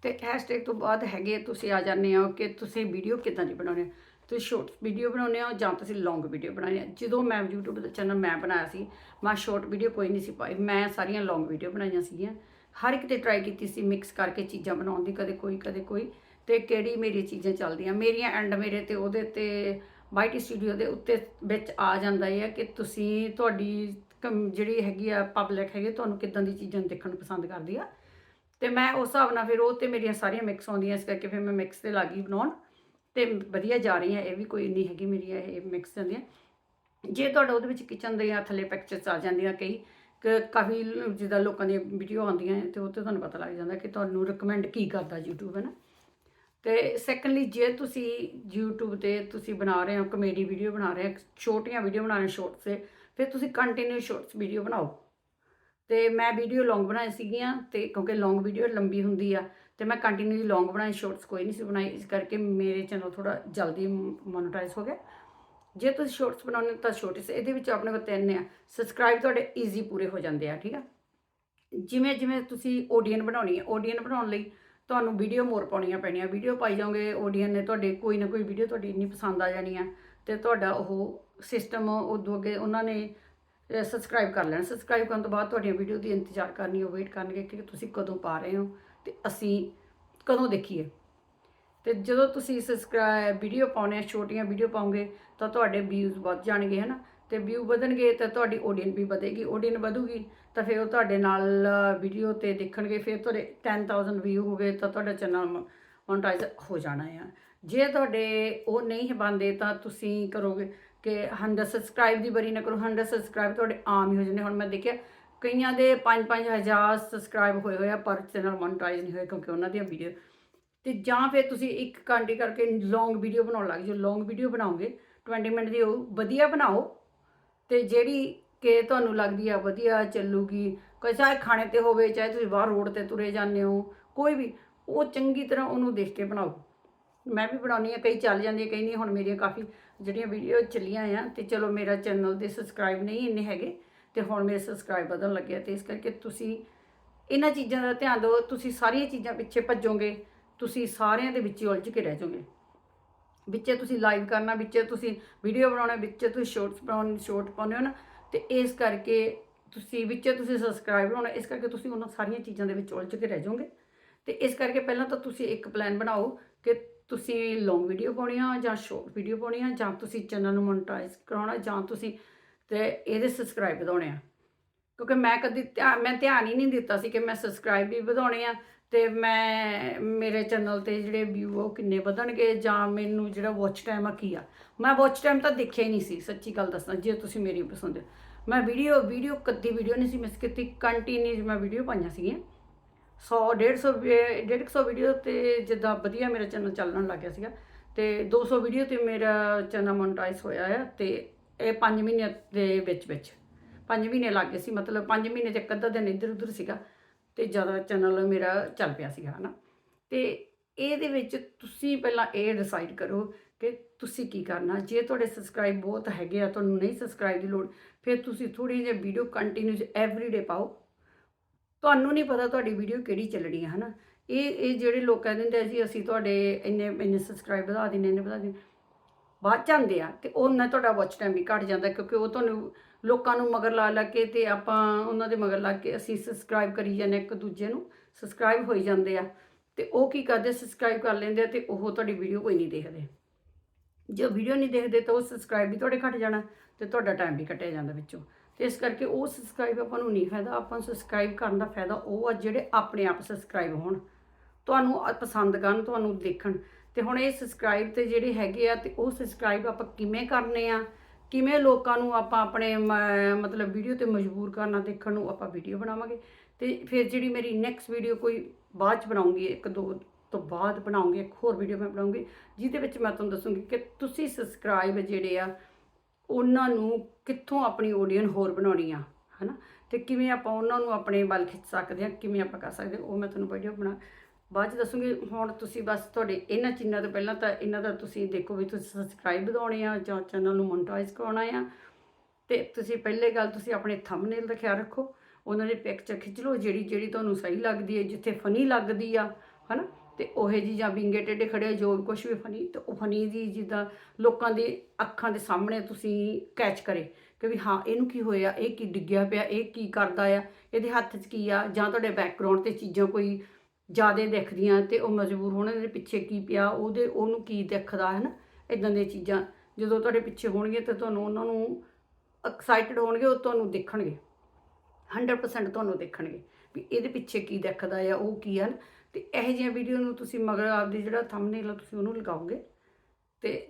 ਤੇ ਹੈਸ਼ਟੈਗ ਤੋਂ ਬਾਅਦ ਹੈਗੇ ਤੁਸੀਂ ਆ ਜਾਂਦੇ ਹੋ ਕਿ ਤੁਸੀਂ ਵੀਡੀਓ ਕਿੱਦਾਂ ਦੀ ਬਣਾਉਣੀ ਹੈ? ਤੁਸੀਂ ਸ਼ਾਰਟ ਵੀਡੀਓ ਬਣਾਉਂਦੇ ਹੋ ਜਾਂ ਤੁਸੀਂ ਲੌਂਗ ਵੀਡੀਓ ਬਣਾਉਣੀ ਹੈ? ਜਦੋਂ ਮੈਂ YouTube ਦਾ ਚੈਨਲ ਮੈਂ ਬਣਾਇਆ ਸੀ, ਮੈਂ ਸ਼ਾਰਟ ਵੀਡੀਓ ਕੋਈ ਨਹੀਂ ਸੀ ਪਾਈ। ਮੈਂ ਸਾਰੀਆਂ ਲੌਂਗ ਵੀਡੀਓ ਬਣਾਈਆਂ ਸੀਗੀਆਂ। ਹਰ ਇੱਕ ਤੇ ਟਰਾਈ ਕੀਤੀ ਸੀ ਮਿਕਸ ਕਰਕੇ ਚੀਜ਼ਾਂ ਬਣਾਉਣ ਦੀ, ਕਦੇ ਕੋਈ ਕਦੇ ਕੋਈ। ਤੇ ਕਿਹੜੀ ਮੇਰੀ ਚੀਜ਼ਾਂ ਚੱਲਦੀਆਂ? ਮੇਰੀਆਂ ਐਂਡ ਮੇਰੇ ਤੇ, ਉਹਦੇ ਤੇ ਬਾਈਟੀ ਸਟੂਡੀਓ ਦੇ ਉੱਤੇ ਵਿੱਚ ਆ ਜਾਂਦਾ ਹੈ ਕਿ ਤੁਸੀਂ ਤੁਹਾਡੀ ਕਮ- ਜਿਹੜੀ ਹੈਗੀ ਆ ਪਬਲਿਕ ਹੈਗੀ, ਤੁਹਾਨੂੰ ਕਿੱਦਾਂ ਦੀ ਚੀਜ਼ਾਂ ਦੇਖਣ ਨੂੰ ਪਸੰਦ ਕਰਦੀ ਆ। ਤੇ ਮੈਂ ਉਸ ਹਿਸਾਬ ਨਾਲ ਫਿਰ ਉਹ ਤੇ ਮੇਰੀਆਂ ਸਾਰੀਆਂ ਮਿਕਸ ਆਉਂਦੀਆਂ, ਇਸ ਕਰਕੇ ਫਿਰ ਮੈਂ ਮਿਕਸ ਤੇ ਲੱਗੀ ਬਣਾਉਣ। ਤੇ ਵਧੀਆ ਜਾ ਰਹੀ ਰਹੀਆਂ, ਇਹ ਵੀ ਕੋਈ ਨਹੀਂ ਹੈਗੀ ਮੇਰੀਆਂ ਇਹ ਮਿਕਸ ਜਾਂਦੀਆਂ। ਜੇ ਤੁਹਾਡਾ ਉਹਦੇ ਵਿੱਚ ਕਿਚਨ ਦੇ ਜਾਂ ਥੱਲੇ ਪਿਕਚਰਸ ਆ ਜਾਂਦੀਆਂ, ਕਈ ਕਿ ਕਾਫੀ ਜਿੱਦਾਂ ਲੋਕਾਂ ਦੀਆਂ ਵੀਡੀਓ ਆਉਂਦੀਆਂ ਹੈ ਤੇ ਉਹ ਤੇ ਤੁਹਾਨੂੰ ਪਤਾ ਲੱਗ ਜਾਂਦਾ ਕਿ ਤੁਹਾਨੂੰ ਰეკਮੈਂਡ ਕੀ ਕਰਦਾ YouTube ਹੈ ਨਾ ਤੇ ਸੈਕੰਡਲੀ ਜੇ ਤੁਸੀਂ YouTube ਤੇ ਤੁਸੀਂ ਬਣਾ ਰਹੇ ਹੋ ਕਮੇਡੀ ਵੀਡੀਓ ਬਣਾ ਰਹੇ ਹੋ, ਛੋਟੀਆਂ ਵੀਡੀਓ ਬਣਾ ਰਹੇ ਹੋ ਸ਼ਾਰਟਸ ਤੇ, ਫਿਰ ਤੁਸੀਂ ਕੰਟੀਨਿਊ ਸ਼ਾਰਟਸ ਵੀਡੀਓ ਬਣਾਓ। ਤੇ ਮੈਂ ਵੀਡੀਓ ਲੌਂਗ ਬਣਾਈ ਸੀਗੀਆਂ ਤੇ ਕਿਉਂਕਿ ਲੌਂਗ ਵੀਡੀਓ ਲੰਬੀ ਹੁੰਦੀ ਆ, ਤੇ ਮੈਂ ਕੰਟੀਨਿਊ ਲੌਂਗ ਬਣਾਈ ਸ਼ਾਰਟਸ ਕੋਈ ਨਹੀਂ ਸੀ ਬਣਾਈ, ਇਸ ਕਰਕੇ ਮੇਰੇ ਚੈਨਲ ਥੋੜਾ ਜਲਦੀ ਮੋਨੇਟਾਈਜ਼ ਹੋ ਗਿਆ। ਜੇ ਤੁਸੀਂ ਸ਼ਾਰਟਸ ਬਣਾਉਣੇ ਤਾਂ ਸ਼ਾਰਟਸ ਇਹਦੇ ਵਿੱਚ ਆਪਣੇ ਕੋਲ ਤਿੰਨ ਆ। ਸਬਸਕ੍ਰਾਈਬ ਤੁਹਾਡੇ ਈਜ਼ੀ ਪੂਰੇ ਹੋ ਜਾਂਦੇ ਆ, ਠੀਕ ਆ? ਜਿਵੇਂ ਜਿਵੇਂ ਤੁਸੀਂ ਓਡੀਅਨ ਬਣਾਉਣੀ ਹੈ ਓਡੀਅਨ ਬਣਾਉਣ ਲਈ ਤੁਹਾਨੂੰ ਵੀਡੀਓ ਮੋਰ ਪਾਉਣੀਆਂ ਪੈਣੀਆਂ। ਵੀਡੀਓ ਪਾਈ ਜਾਓਗੇ ਓਡੀਅਨ ਨੇ ਤੁਹਾਡੇ ਕੋਈ ਨਾ ਕੋਈ ਵੀਡੀਓ ਤੁਹਾਡੀ ਇੰਨੀ ਪਸੰਦ ਆ ਜਾਣੀ ਆ ਤੇ ਤੁਹਾਡਾ ਉਹ ਸਿਸਟਮ ਉਦੋਂ ਅੱਗੇ ਉਹਨਾਂ ਨੇ ਸਬਸਕ੍ਰਾਈਬ ਕਰ ਲੈਣਾ। ਸਬਸਕ੍ਰਾਈਬ ਕਰਨ ਤੋਂ ਬਾਅਦ ਤੁਹਾਡੀਆਂ ਵੀਡੀਓ ਦੀ ਇੰਤਜ਼ਾਰ ਕਰਨੀ ਉਹ ਵੇਟ ਕਰਨਗੇ ਕਿ ਤੁਸੀਂ ਕਦੋਂ ਪਾ ਰਹੇ ਹੋ ਤੇ ਅਸੀਂ ਕਦੋਂ ਦੇਖੀਏ। ਤੇ ਜਦੋਂ ਤੁਸੀਂ ਸਬਸਕ੍ਰਾਈਬ ਵੀਡੀਓ ਪਾਉਣੇ ਛੋਟੀਆਂ ਵੀਡੀਓ ਪਾਉਂਗੇ ਤਾਂ ਤੁਹਾਡੇ ਵਿਊਜ਼ ਵੱਧ ਜਾਣਗੇ, ਹਨਾ? ਤੇ ਵਿਊ ਵਧਣਗੇ ਤਾਂ ਤੁਹਾਡੀ ਆਡੀਅנס ਵੀ ਵਧੇਗੀ। ਆਡੀਅנס ਵਧੂਗੀ ਤਾਂ ਫਿਰ ਉਹ ਤੁਹਾਡੇ ਨਾਲ ਵੀਡੀਓ ਤੇ ਦੇਖਣਗੇ। ਫਿਰ ਤੁਹਾਡੇ 10000 ਵਿਊ ਹੋ ਗਏ ਤਾਂ ਤੁਹਾਡਾ ਚੈਨਲ ਮੋਨਟਾਈਜ਼ ਹੋ ਜਾਣਾ ਹੈ ਜੇ ਤੁਹਾਡੇ ਉਹ ਨਹੀਂ ਬੰਦੇ ਤਾਂ ਤੁਸੀਂ ਕਰੋਗੇ ਕਿ 100 ਸਬਸਕ੍ਰਾਈਬ ਦੀ ਬਰੀ ਨਾ ਕਰੋ। 100 ਸਬਸਕ੍ਰਾਈਬ ਤੁਹਾਡੇ ਆਮ ਹੀ ਹੋ ਜਾਂਦੇ। ਹੁਣ ਮੈਂ ਦੇਖਿਆ ਕਈਆਂ ਦੇ 5-5000 ਸਬਸਕ੍ਰਾਈਬ ਹੋਏ ਹੋਏ ਆ, ਪਰ ਚੈਨਲ ਮੋਨਟਾਈਜ਼ ਨਹੀਂ ਹੋਏ ਕਿਉਂਕਿ ਉਹਨਾਂ ਦੀਆਂ ਵੀਡੀਓ ਤੇ ਜਾਂ ਫਿਰ ਤੁਸੀਂ ਇੱਕ ਘੰਟੇ ਕਰਕੇ ਲੌਂਗ ਵੀਡੀਓ ਬਣਾਉਣ ਲੱਗ ਜਾਓ। ਲੌਂਗ ਵੀਡੀਓ ਬਣਾਓਗੇ 20 ਮਿੰਟ ਦੀ ਉਹ ਵਧੀਆ ਬਣਾਓ ਤੇ ਜਿਹੜੀ ਕਿ ਤੁਹਾਨੂੰ ਲੱਗਦੀ ਆ ਵਧੀਆ ਚੱਲੂਗੀ, ਕੋਈ ਚਾਹੇ ਖਾਣੇ ਤੇ ਹੋਵੇ, ਚਾਹੇ ਤੁਸੀਂ ਬਾਹਰ ਰੋਡ ਤੇ ਤੁਰੇ ਜਾਂਦੇ ਹੋ, ਕੋਈ ਵੀ, ਉਹ ਚੰਗੀ ਤਰ੍ਹਾਂ ਉਹਨੂੰ ਦੇਖ ਕੇ ਬਣਾਓ। ਮੈਂ ਵੀ ਬਣਾਉਣੀ ਆ ਕਈ ਚੱਲ ਜਾਂਦੀਆਂ ਕਈ ਨਹੀਂ, ਹੁਣ ਮੇਰੀਆਂ ਕਾਫੀ ਜਿਹੜੀਆਂ ਵੀਡੀਓ ਚੱਲੀਆਂ ਆ ਤੇ ਚਲੋ ਮੇਰਾ ਚੈਨਲ ਦੇ ਸਬਸਕ੍ਰਾਈਬ ਨਹੀਂ ਇੰਨੇ ਹੈਗੇ ਤੇ ਹੁਣ ਮੇਰੇ ਸਬਸਕ੍ਰਾਈਬ ਵਧਣ ਲੱਗੇ ਤੇ ਇਸ ਕਰਕੇ ਤੁਸੀਂ ਇਹਨਾਂ ਚੀਜ਼ਾਂ ਦਾ ਧਿਆਨ ਦਿਓ, ਤੁਸੀਂ ਸਾਰੀਆਂ ਚੀਜ਼ਾਂ ਪਿੱਛੇ ਭੱਜੋਗੇ ਤੁਸੀਂ ਸਾਰਿਆਂ ਦੇ ਵਿੱਚ ਹੀ ਉਲਝ ਕੇ ਰਹਿ ਜਾਓਗੇ। ਵਿੱਚੇ ਤੁਸੀਂ ਲਾਈਵ ਕਰਨਾ, ਵਿੱਚੇ ਤੁਸੀਂ ਵੀਡੀਓ ਬਣਾਉਣਾ, ਵਿੱਚੇ ਤੁਸੀਂ ਸ਼ਾਰਟਸ ਬਣਾਉਣੇ ਸ਼ਾਰਟ ਪਾਉਣੇ ਹੋ ਨਾ, ਤੇ ਇਸ ਕਰਕੇ ਤੁਸੀਂ, ਵਿੱਚੇ ਤੁਸੀਂ ਸਬਸਕ੍ਰਾਈਬ ਹੋਣਾ, ਇਸ ਕਰਕੇ ਤੁਸੀਂ ਉਹਨਾਂ ਸਾਰੀਆਂ ਚੀਜ਼ਾਂ ਦੇ ਵਿੱਚ ਉਲਝ ਕੇ ਰਹਿ ਜਾਓਗੇ। ਤੇ ਇਸ ਕਰਕੇ ਪਹਿਲਾਂ ਤਾਂ ਤੁਸੀਂ ਇੱਕ ਪਲਾਨ ਬਣਾਓ ਕਿ ਤੁਸੀਂ ਲੌਂਗ ਵੀਡੀਓ ਪਾਉਣੀ ਆ ਜਾਂ ਸ਼ਾਰਟ ਵੀਡੀਓ ਪਾਉਣੀ ਆ ਜਾਂ ਤੁਸੀਂ ਚੈਨਲ ਨੂੰ ਮੋਨਟਾਈਜ਼ ਕਰਾਉਣਾ, ਜਾਂ ਤੁਸੀਂ ਤੇ ਇਹਦੇ ਸਬਸਕ੍ਰਾਈਬ ਵਧਾਉਣੇ ਆ। ਕਿਉਂਕਿ ਮੈਂ ਕਦੀ ਧਿਆਨ ਮੈਂ ਧਿਆਨ ਹੀ ਨਹੀਂ ਦਿੱਤਾ ਸੀ ਕਿ ਮੈਂ ਸਬਸਕ੍ਰਾਈਬ ਵੀ ਵਧਾਉਣੇ ਆ ਤੇ ਮੈਂ, ਮੇਰੇ ਚੈਨਲ ਤੇ ਜਿਹੜੇ ਵਿਊ ਉਹ ਕਿੰਨੇ ਵਧਣਗੇ ਜਾਂ ਮੈਨੂੰ ਜਿਹੜਾ ਵਾਚ ਟਾਈਮ ਆ ਕੀ ਆ? ਮੈਂ ਵਾਚ ਟਾਈਮ ਤਾਂ ਦੇਖਿਆ ਹੀ ਨਹੀਂ ਸੀ, ਸੱਚੀ ਗੱਲ ਦੱਸਣਾ ਜੇ ਤੁਸੀਂ ਮੇਰੀ ਪਸੰਦ ਮੈਂ ਵੀਡੀਓ ਵੀਡੀਓ ਕਦੀ ਵੀਡੀਓ ਨਹੀਂ ਸੀ ਮਿਸ ਕੀਤੀ ਕੰਟੀਨਿਊ ਮੈਂ ਵੀਡੀਓ ਪਾਈਆਂ ਸੀਗੀਆਂ। 100 150 150 ਵੀਡੀਓ ਤੇ ਜਿੱਦਾਂ ਵਧੀਆ ਮੇਰਾ ਚੈਨਲ ਚੱਲਣ ਲੱਗ ਗਿਆ ਸੀਗਾ। ਤੇ 200 ਵੀਡੀਓ ਤੇ ਮੇਰਾ ਚੈਨਲ ਮੋਨਟਾਈਜ਼ ਹੋਇਆ ਆ ਤੇ ਇਹ 5 ਮਹੀਨੇ ਦੇ ਵਿੱਚ ਵਿੱਚ 5 ਮਹੀਨੇ ਲੱਗ ਗਏ ਸੀ, ਮਤਲਬ 5 ਮਹੀਨੇ ਚ ਇੱਕ ਅੱਧਾ ਦਿਨ ਇੱਧਰ ਉੱਧਰ ਸੀਗਾ। ਤੇ ਜ਼ਿਆਦਾ ਚੈਨਲ ਮੇਰਾ ਚੱਲ ਪਿਆ ਸੀਗਾ, ਹਨਾ। ਤੇ ਇਹਦੇ ਵਿੱਚ ਤੁਸੀਂ ਪਹਿਲਾਂ ਇਹ ਡਿਸਾਈਡ ਕਰੋ ਕਿ ਤੁਸੀਂ ਕੀ ਕਰਨਾ। ਜੇ ਤੁਹਾਡੇ ਸਬਸਕ੍ਰਾਈਬ ਬਹੁਤ ਹੈਗੇ ਆ, ਤੁਹਾਨੂੰ ਨਹੀਂ ਸਬਸਕ੍ਰਾਈਬ ਦੀ ਲੋੜ, ਫਿਰ ਤੁਸੀਂ ਥੋੜੀ ਜਿਹੀ ਵੀਡੀਓ ਕੰਟੀਨਿਊਸ ਐਵਰੀਡੇ ਪਾਓ। ਤੁਹਾਨੂੰ ਨਹੀਂ ਪਤਾ ਤੁਹਾਡੀ ਵੀਡੀਓ ਕਿਹੜੀ ਚੱਲਣੀ ਹੈ ਹਨਾ। ਇਹ ਇਹ ਜਿਹੜੇ ਲੋਕ ਕਹਿੰਦੇ ਹੁੰਦੇ ਜੀ, ਅਸੀਂ ਤੁਹਾਡੇ ਇੰਨੇ ਇੰਨੇ ਸਬਸਕ੍ਰਾਈਬ ਵਧਾ ਦਿੰਨੇ ਇੰਨੇ ਵਧਾ ਦਿੰਨੇ ਬਾਅਦ ਜਾਂਦੇ ਆ ਤੇ ਉਹਨਾਂ ਤੁਹਾਡਾ ਵਾਚ ਟਾਈਮ ਵੀ ਘਟ ਜਾਂਦਾ, ਕਿਉਂਕਿ ਉਹ ਤੁਹਾਨੂੰ ਲੋਕਾਂ ਨੂੰ ਮਗਰ ਲਾ ਲਾ ਕੇ ਤੇ ਆਪਾਂ ਉਹਨਾਂ ਦੇ ਮਗਰ ਲੱਗ ਕੇ ਅਸੀਂ ਸਬਸਕ੍ਰਾਈਬ ਕਰੀ ਜਾਂਦੇ ਇੱਕ ਦੂਜੇ ਨੂੰ ਸਬਸਕ੍ਰਾਈਬ ਹੋਈ ਜਾਂਦੇ ਆ। ਤੇ ਉਹ ਕੀ ਕਰਦੇ ਸਬਸਕ੍ਰਾਈਬ ਕਰ ਲੈਂਦੇ ਆ ਤੇ ਉਹ ਤੁਹਾਡੀ ਵੀਡੀਓ ਕੋਈ ਨਹੀਂ ਦੇਖਦੇ। ਜੇ ਵੀਡੀਓ ਨਹੀਂ ਦੇਖਦੇ ਤਾਂ ਉਹ ਸਬਸਕ੍ਰਾਈਬ ਵੀ ਤੁਹਾਡੇ ਘਟ ਜਾਣਾ ਤੇ ਤੁਹਾਡਾ ਟਾਈਮ ਵੀ ਕੱਟਿਆ ਜਾਂਦਾ ਵਿੱਚੋਂ। ਤੇ ਇਸ ਕਰਕੇ ਉਹ ਸਬਸਕ੍ਰਾਈਬ ਆਪਾਂ ਨੂੰ ਨਹੀਂ ਫਾਇਦਾ, ਆਪਾਂ ਨੂੰ ਸਬਸਕ੍ਰਾਈਬ ਕਰਨ ਦਾ ਫਾਇਦਾ ਉਹ ਆ ਜਿਹੜੇ ਆਪਣੇ ਆਪ ਸਬਸਕ੍ਰਾਈਬ ਹੋਣ। ਤੁਹਾਨੂੰ ਪਸੰਦ ਕਰਨ, ਤੁਹਾਨੂੰ ਦੇਖਣ। ਤੇ ਹੁਣ ਇਹ ਸਬਸਕ੍ਰਾਈਬ ਤੇ ਜਿਹੜੇ ਹੈਗੇ ਆ ਤੇ ਉਹ ਸਬਸਕ੍ਰਾਈਬ ਆਪਾਂ ਕਿਵੇਂ ਕਰਨੇ ਆ? ਕਿਵੇਂ ਲੋਕਾਂ ਨੂੰ ਆਪਾਂ ਆਪਣੇ ਮ- ਮਤਲਬ ਵੀਡੀਓ ਤੇ ਮਜਬੂਰ ਕਰਨਾ ਦੇਖਣ ਨੂੰ ਆਪਾਂ ਵੀਡੀਓ ਬਣਾਵਾਂਗੇ। ਤੇ ਫਿਰ ਜਿਹੜੀ ਮੇਰੀ ਨੈਕਸਟ ਵੀਡੀਓ ਕੋਈ ਬਾਅਦ ਚ ਬਣਾਉਂਗੀ, ਇੱਕ ਦੋ ਤੋਂ ਬਾਅਦ ਬਣਾਉਂਗੀ, ਇੱਕ ਹੋਰ ਵੀਡੀਓ ਮੈਂ ਬਣਾਉਂਗੀ, ਜਿਹਦੇ ਵਿੱਚ ਮੈਂ ਤੁਹਾਨੂੰ ਦੱਸੂੰਗੀ ਕਿ ਤੁਸੀਂ ਸਬਸਕ੍ਰਾਈਬ ਜਿਹੜੇ ਆ, ਉਹਨਾਂ ਨੂੰ ਕਿੱਥੋਂ ਆਪਣੀ ਆਡੀਅנס ਹੋਰ ਬਣਾਉਣੀ ਆ, ਹਨਾ? ਤੇ ਕਿਵੇਂ ਆਪਾਂ ਉਹਨਾਂ ਨੂੰ ਆਪਣੇ ਵੱਲ ਖਿੱਚ ਸਕਦੇ ਆ, ਕਿਵੇਂ ਆਪਾਂ ਕਰ ਸਕਦੇ ਉਹ ਮੈਂ ਤੁਹਾਨੂੰ ਵੀਡੀਓ ਬਣਾ ਬਾਅਦ ਚ ਦੱਸੂਗੀ, ਹੁਣ ਤੁਸੀਂ ਬਸ ਤੁਹਾਡੇ ਇਹਨਾਂ ਚੀਜ਼ਾਂ ਤੋਂ ਪਹਿਲਾਂ ਤਾਂ ਇਹਨਾਂ ਦਾ ਤੁਸੀਂ ਦੇਖੋ ਵੀ ਤੁਸੀਂ ਸਬਸਕ੍ਰਾਈਬ ਵਧਾਉਣੇ ਆ ਜਾਂ ਚੈਨਲ ਨੂੰ ਮੋਨਟਾਈਜ਼ ਕਰਾਉਣਾ ਆ। ਤੇ ਤੁਸੀਂ ਪਹਿਲੇ ਗੱਲ ਤੁਸੀਂ ਆਪਣੇ ਥੰਬਨੇਲ ਦਾ ਖਿਆਲ ਰੱਖੋ, ਉਹਨਾਂ ਦੇ ਪਿਕਚਰ ਖਿੱਚ ਲਓ, ਜਿਹੜੀ ਜਿਹੜੀ ਤੁਹਾਨੂੰ ਸਹੀ ਲੱਗਦੀ ਹੈ, ਜਿੱਥੇ ਫਨੀ ਲੱਗਦੀ ਆ, ਹਨਾ? ਤੇ ਉਹੇ ਜੀ ਜਾਂ ਵਿੰਗੇ ਟੇਢੇ ਖੜੇ ਜੋ ਕੁਝ ਵੀ ਫਨੀ ਤੇ ਉਹ ਫਨੀ ਦੀ ਜਿੱਦਾਂ ਲੋਕਾਂ ਦੇ ਅੱਖਾਂ ਦੇ ਸਾਹਮਣੇ ਤੁਸੀਂ ਕੈਚ ਕਰੇ ਕਿ ਵੀ ਹਾਂ, ਇਹਨੂੰ ਕੀ ਹੋਇਆ, ਇਹ ਕੀ ਡਿੱਗਿਆ ਪਿਆ, ਇਹ ਕੀ ਕਰਦਾ ਆ, ਇਹਦੇ ਹੱਥ 'ਚ ਕੀ ਆ, ਜਾਂ ਤੁਹਾਡੇ ਬੈਕਗ੍ਰਾਉਂਡ ਤੇ ਚੀਜ਼ਾਂ ਕੋਈ ਜ਼ਿਆਦਾ ਦਿਖਦੀਆਂ ਤੇ ਉਹ ਮਜਬੂਰ ਹੋਣ, ਇਹਦੇ ਪਿੱਛੇ ਕੀ ਪਿਆ, ਉਹਦੇ, ਉਹਨੂੰ ਕੀ ਦਿਖਦਾ ਹੈ ਨਾ ਇਦਾਂ ਦੀਆਂ ਚੀਜ਼ਾਂ, ਜਦੋਂ ਤੁਹਾਡੇ ਪਿੱਛੇ ਹੋਣਗੇ ਤਾਂ ਤੁਹਾਨੂੰ ਉਹਨਾਂ ਨੂੰ ਐਕਸਾਈਟਡ ਹੋਣਗੇ, ਉਹ ਤੁਹਾਨੂੰ ਦੇਖਣਗੇ। 100% ਤੁਹਾਨੂੰ ਦੇਖਣਗੇ ਵੀ ਇਹਦੇ ਪਿੱਛੇ ਕੀ ਦਿਖਦਾ ਆ, ਉਹ ਕੀ ਹਨ? ਤੇ ਇਹੋ ਜਿਹੀਆਂ ਵੀਡੀਓ ਨੂੰ ਤੁਸੀਂ ਮਗਰ ਆਪਦੀ ਜਿਹੜਾ ਥੰਬਨੇਲ ਆ, ਤੁਸੀਂ ਉਹਨੂੰ ਲਗਾਓਗੇ। ਤੇ